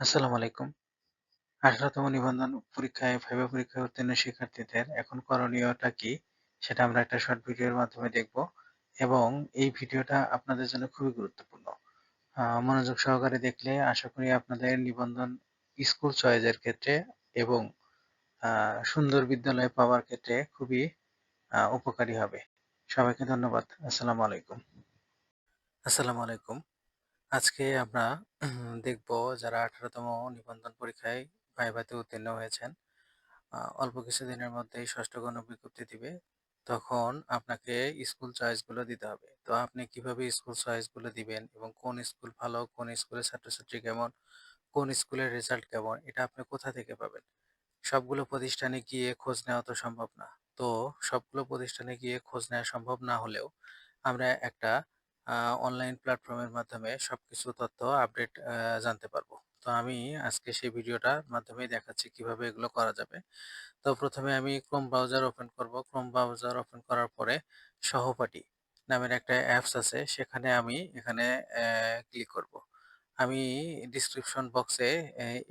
আসসালামু আলাইকুম। ১৮ তম নিবন্ধন পরীক্ষায় ভাইবা পরীক্ষায় উত্তীর্ণ শিক্ষার্থীদের এখন করণীয়টা কি? সেটা আমরা একটা শর্ট ভিডিওর মাধ্যমে দেখব এবং এই ভিডিওটা আপনাদের জন্য খুবই গুরুত্বপূর্ণ। মনোযোগ সহকারে দেখলে আশা করি আপনাদের নিবন্ধন স্কুল চয়েসের ক্ষেত্রে এবং সুন্দর বিদ্যালয় পাওয়ার ক্ষেত্রে খুবই উপকারী হবে। সবাইকে ধন্যবাদ। আসসালামু আলাইকুম। আসসালামু আলাইকুম। আজকে আমরা দেখব যারা আঠারোতম নিবন্ধন পরীক্ষায় ভাইভাতে উত্তীর্ণ হয়েছেন। অল্প কিছুদিনের মধ্যেই ষষ্ঠ গণ বিজ্ঞপ্তি দিবে। তখন আপনাকে স্কুল চয়েসগুলো দিতে হবে। তো আপনি কীভাবে স্কুল চয়েসগুলো দিবেন এবং কোন স্কুল ভালো, কোন স্কুলের ছাত্রছাত্রী কেমন, কোন স্কুলের রেজাল্ট কেমন, এটা আপনি কোথা থেকে পাবেন? সবগুলো প্রতিষ্ঠানে গিয়ে খোঁজ নেওয়া তো সম্ভব না। তো সবগুলো প্রতিষ্ঠানে গিয়ে খোঁজ নেওয়া সম্ভব না হলেও আমরা একটা অনলাইন প্ল্যাটফর্মের মাধ্যমে সবকিছু তথ্য আপডেট জানতে পারব। তো আমি আজকে সেই ভিডিওটার মাধ্যমে দেখাচ্ছি কীভাবে এগুলো করা যাবে। তো প্রথমে আমি ক্রোম ব্রাউজার ওপেন করব। Chrome ব্রাউজার ওপেন করার পরে সহপাঠী নামের একটা অ্যাপস আছে সেখানে আমি এখানে ক্লিক করব। আমি ডেসক্রিপশন বক্সে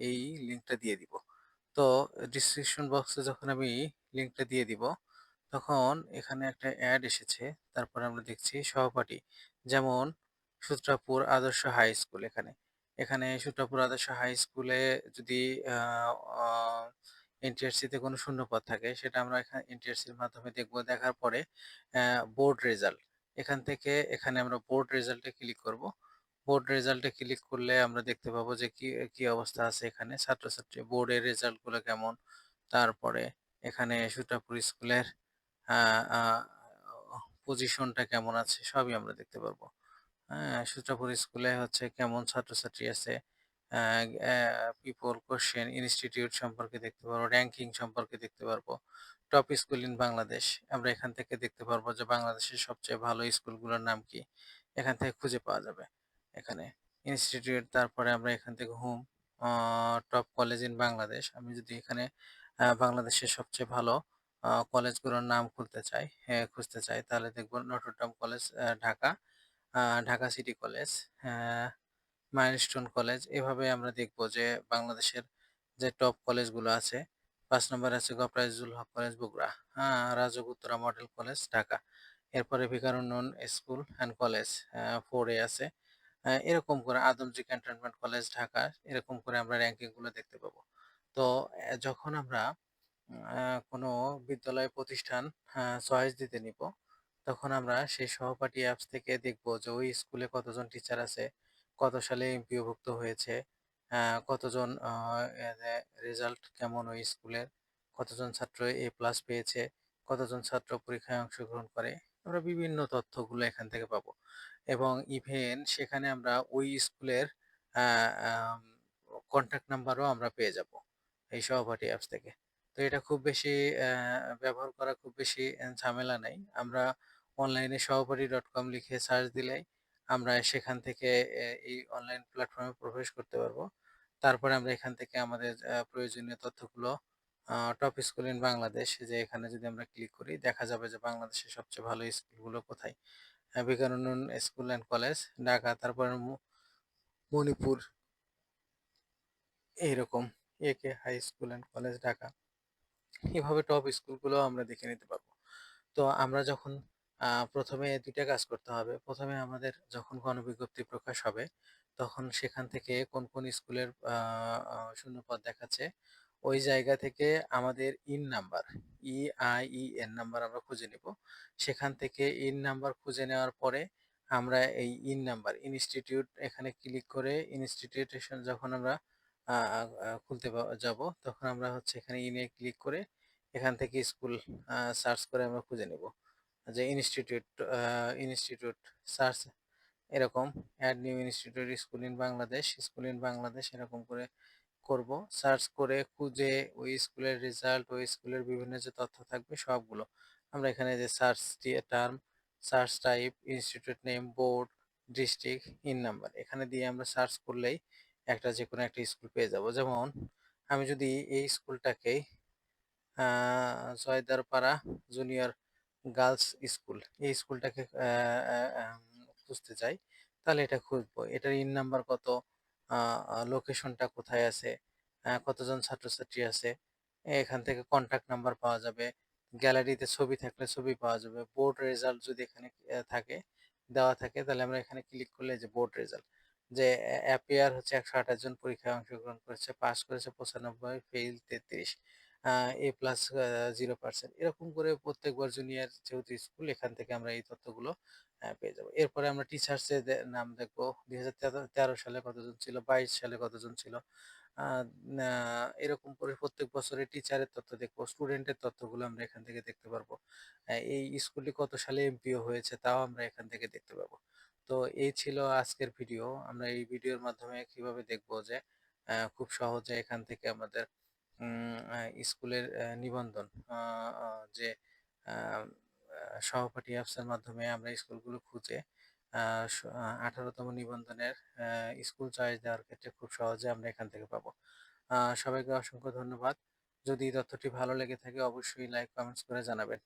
এই লিঙ্কটা দিয়ে দিব। তো ডেসক্রিপশন বক্সে যখন আমি লিঙ্কটা দিয়ে দিব, তখন এখানে একটা অ্যাড এসেছে। তারপরে আমরা দেখছি সহপাঠী। যেমন সূত্রাপুর আদর্শ হাই স্কুল এখানে। এখানে সূত্রাপুর আদর্শ হাই স্কুলে যদি আ আ এনটিআরসি তে কোনো শূন্যপদ থাকে সেটা আমরা এখানে এনটিআরসি এর মাধ্যমে দেখব। দেখার পরে বোর্ড রেজাল্ট। এখান থেকে এখানে আমরা বোর্ড রেজাল্টে ক্লিক করব। বোর্ড রেজাল্টে ক্লিক করলে আমরা দেখতে পাবো যে কি, কি অবস্থা আছে এখানে। ছাত্রছাত্রী বোর্ডের রেজাল্টগুলো কেমন। তারপরে এখানে সূত্রাপুর স্কুলের পজিশনটা কেমন আছে সবই আমরা দেখতে পারব। হ্যাঁ, স্কুলে হচ্ছে কেমন ছাত্রছাত্রী আছে, পিপল, কোশ্চেন ইনস্টিটিউট সম্পর্কে দেখতে পারব, র্যাঙ্কিং সম্পর্কে দেখতে পারব। Top school in Bangladesh. আমরা এখান থেকে দেখতে পারব যে বাংলাদেশের সবচেয়ে ভালো স্কুলগুলোর নাম কি? এখান থেকে খুঁজে পাওয়া যাবে। এখানে ইনস্টিটিউট তারপরে আমরা এখান থেকে home top college in Bangladesh. আমি যদি এখানে বাংলাদেশের সবচেয়ে ভালো কলেজগুলোর নাম খুলতে চাই, হ্যাঁ, খুঁজতে চাই তাহলে দেখব Notre Dame college Dhaka, Dhaka city college, হ্যাঁ, মাইলস্টোন কলেজ এভাবে আমরা দেখব যে বাংলাদেশের যে টপ কলেজগুলো আছে পাঁচ নম্বরে আছে গফরাইজুল Haque college Bogura, uh Rajuk Uttara model college Dhaka. এরপরে ভিকারুনন স্কুল অ্যান্ড কলেজ 4 এ আছে। এরকম করে আদমজী ক্যান্টনমেন্ট কলেজ ঢাকা এরকম করে আমরা র‍্যাংকিংগুলো দেখতে পাবো। তো যখন আমরা কোনো বিদ্যালয় প্রতিষ্ঠান চয়েস দিতে নিব, তখন আমরা সেই সহপাঠী অ্যাপস থেকে দেখব যে ওই স্কুলে কতজন টিচার আছে, কত সালে এমপিওভুক্ত হয়েছে, কতজন রেজাল্ট কেমন ওই স্কুলের, কতজন ছাত্র এ প্লাস পেয়েছে, কতজন ছাত্র পরীক্ষায় অংশগ্রহণ করে। আমরা বিভিন্ন তথ্যগুলো এখান থেকে পাবো এবং ইভেন সেখানে আমরা ওই স্কুলের কনট্যাক্ট নাম্বারও আমরা পেয়ে যাব এই সহপাঠী অ্যাপস থেকে। তো এটা খুব বেশি ব্যবহার করা খুব বেশি ঝামেলা নাই। আমরা অনলাইনে সহপাঠী ডট কম লিখে সার্চ দিলেই আমরা সেখান থেকে এই অনলাইন প্ল্যাটফর্মে প্রবেশ করতে পারব। তারপরে আমরা এখান থেকে আমাদের প্রয়োজনীয় তথ্যগুলো টপ স্কুল ইন বাংলাদেশ যে এখানে যদি আমরা ক্লিক করি দেখা যাবে যে বাংলাদেশের সবচেয়ে ভালো স্কুলগুলো কোথায়। আ Viqarunnisa school and college Dhaka, তারপরে মণিপুর এইরকম একে high school and college Dhaka. এভাবে টপ স্কুলগুলো আমরা দেখে নিতে পারব। তো আমরা যখন প্রথমে ১ম এ ২ কাজ করতে হবে। প্রথমে আমাদের যখন গণবিজ্ঞপ্তি প্রকাশ হবে, তখন সেখান থেকে কোন, কোন স্কুলের শূন্যপদ দেখাচ্ছে, ওই জায়গা থেকে আমাদের ইন নাম্বার, ইআইইএন নাম্বার আমরা খুঁজে নিব। সেখান থেকে ইন নাম্বার খুঁজে নেওয়ার পরে আমরা এই ইন নাম্বার ইনস্টিটিউট এখানে ক্লিক করে ইনস্টিটিউটেশন যখন আমরা খুলতে যাব, তখন আমরা হচ্ছে এখানে ইন এ ক্লিক করে এখান থেকে স্কুল সার্চ করে আমরা খুঁজে নেব। যে ইনস্টিটিউট ইনস্টিটিউট সার্চ এরকম add new institute school in Bangladesh, school in Bangladesh এরকম করে করব। সার্চ করে খুঁজে ওই স্কুলের রেজাল্ট, ওই স্কুলের বিভিন্ন যে তথ্য থাকবে সবগুলো। আমরা এখানে যে search term, search type, institute name, board, district, EIIN number এখানে দিয়ে আমরা সার্চ করলেই একটা যেকোনো একটা স্কুল পেয়ে যাব। যেমন আমি যদি এই স্কুলটাকেই uh Joydarpara junior girls school এই স্কুলটাকে খুঁজতে চাই, তাহলে এটা খুঁজবো। এটার ইন নাম্বার কত, লোকেশনটা কোথায় আছে কতজন ছাত্রছাত্রী আছে এখান থেকে কন্টাক্ট নাম্বার পাওয়া যাবে গ্যালারিতে ছবি থাকলে ছবি পাওয়া যাবে বোর্ড রেজাল্ট যদি এখানে থাকে দেওয়া থাকে তাহলে আমরা এখানে ক্লিক করলে যে বোর্ড রেজাল্ট যে অ্যাপিয়ার হচ্ছে একশো আঠাশ জন পরীক্ষায় অংশগ্রহণ করেছে পাস করেছে পঁচানব্বই ফেইল তেত্রিশ এ প্লাস জিরো পার্সেন্ট এরকম করে প্রত্যেকবার জুনিয়র যেহেতু স্কুল এখান থেকে আমরা এই তথ্যগুলো পেয়ে যাব। এরপরে আমরা টিচার্সের নাম দেখব। দুই হাজার তেরো সালে কতজন ছিল? বাইশ সালে কতজন ছিল? এরকম করে প্রত্যেক বছরে টিচারের তথ্য দেখব স্টুডেন্টের তথ্যগুলো আমরা এখান থেকে দেখতে পারব। এই স্কুলটি কত সালে এমপিও হয়েছে, তাও আমরা এখান থেকে দেখতে পাবো। তো এই ছিল আজকের ভিডিও। আমরা এই ভিডিওর মাধ্যমে কীভাবে দেখব যে খুব সহজে এখান থেকে আমাদের স্কুলের নিবন্ধন যে সহপাঠী অ্যাপসের মাধ্যমে আমরা স্কুলগুলো খুঁজে আঠারোতম নিবন্ধনের স্কুল চয়েস দেওয়ার ক্ষেত্রে খুব সহজে আমরা এখান থেকে পাবো। সবাইকে অসংখ্য ধন্যবাদ। যদি তথ্যটি ভালো লেগে থাকে, অবশ্যই লাইক কমেন্টস করে জানাবেন।